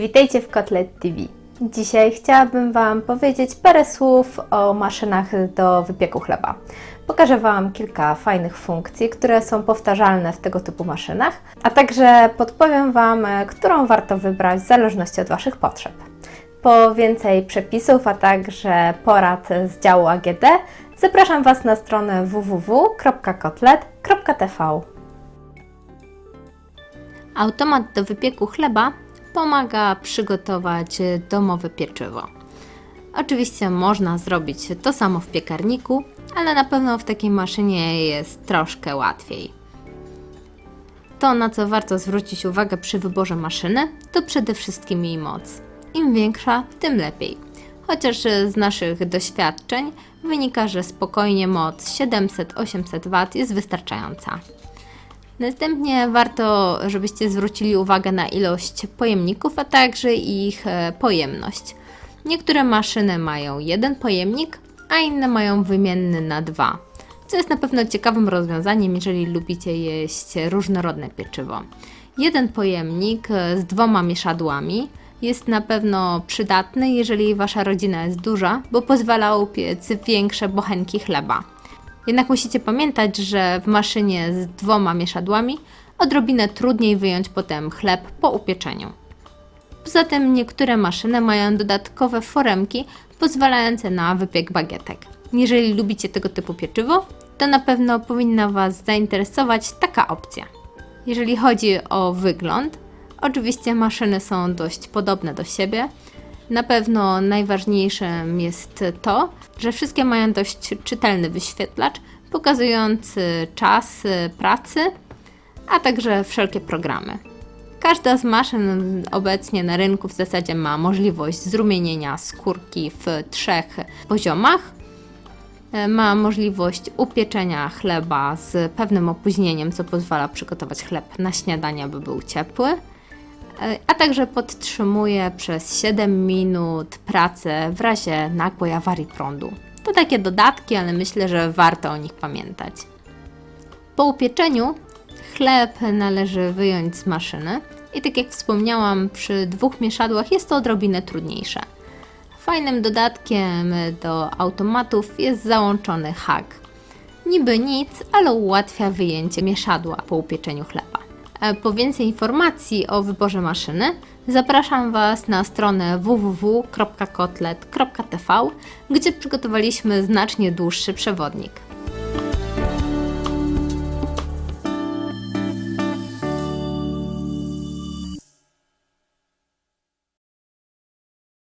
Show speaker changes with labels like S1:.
S1: Witajcie w Kotlet TV. Dzisiaj chciałabym Wam powiedzieć parę słów o maszynach do wypieku chleba. Pokażę Wam kilka fajnych funkcji, które są powtarzalne w tego typu maszynach, a także podpowiem Wam, którą warto wybrać w zależności od Waszych potrzeb. Po więcej przepisów, a także porad z działu AGD zapraszam Was na stronę www.kotlet.tv. Automat do wypieku chleba pomaga przygotować domowe pieczywo. Oczywiście można zrobić to samo w piekarniku, ale na pewno w takiej maszynie jest troszkę łatwiej. To, na co warto zwrócić uwagę przy wyborze maszyny, to przede wszystkim jej moc. Im większa, tym lepiej. Chociaż z naszych doświadczeń wynika, że spokojnie moc 700-800 W jest wystarczająca. Następnie warto, żebyście zwrócili uwagę na ilość pojemników, a także ich e, pojemność. Niektóre maszyny mają jeden pojemnik, a inne mają wymienny na dwa, co jest na pewno ciekawym rozwiązaniem, jeżeli lubicie jeść różnorodne pieczywo. Jeden pojemnik e, z dwoma mieszadłami jest na pewno przydatny, jeżeli wasza rodzina jest duża, bo pozwala upiec większe bochenki chleba. Jednak musicie pamiętać, że w maszynie z dwoma mieszadłami odrobinę trudniej wyjąć potem chleb po upieczeniu. Poza tym niektóre maszyny mają dodatkowe foremki pozwalające na wypiek bagietek. Jeżeli lubicie tego typu pieczywo, to na pewno powinna Was zainteresować taka opcja. Jeżeli chodzi o wygląd, oczywiście maszyny są dość podobne do siebie. Na pewno najważniejszym jest to, że wszystkie mają dość czytelny wyświetlacz pokazujący czas pracy, a także wszelkie programy. Każda z maszyn obecnie na rynku w zasadzie ma możliwość zrumienienia skórki w trzech poziomach. Ma możliwość upieczenia chleba z pewnym opóźnieniem, co pozwala przygotować chleb na śniadanie, aby był ciepły a także podtrzymuje przez 7 minut pracę w razie nagłej awarii prądu. To takie dodatki, ale myślę, że warto o nich pamiętać. Po upieczeniu chleb należy wyjąć z maszyny i tak jak wspomniałam, przy dwóch mieszadłach jest to odrobinę trudniejsze. Fajnym dodatkiem do automatów jest załączony hak. Niby nic, ale ułatwia wyjęcie mieszadła po upieczeniu chleba. E, Po więcej informacji o wyborze maszyny zapraszam Was na stronę www.kotlet.tv, gdzie przygotowaliśmy znacznie dłuższy przewodnik.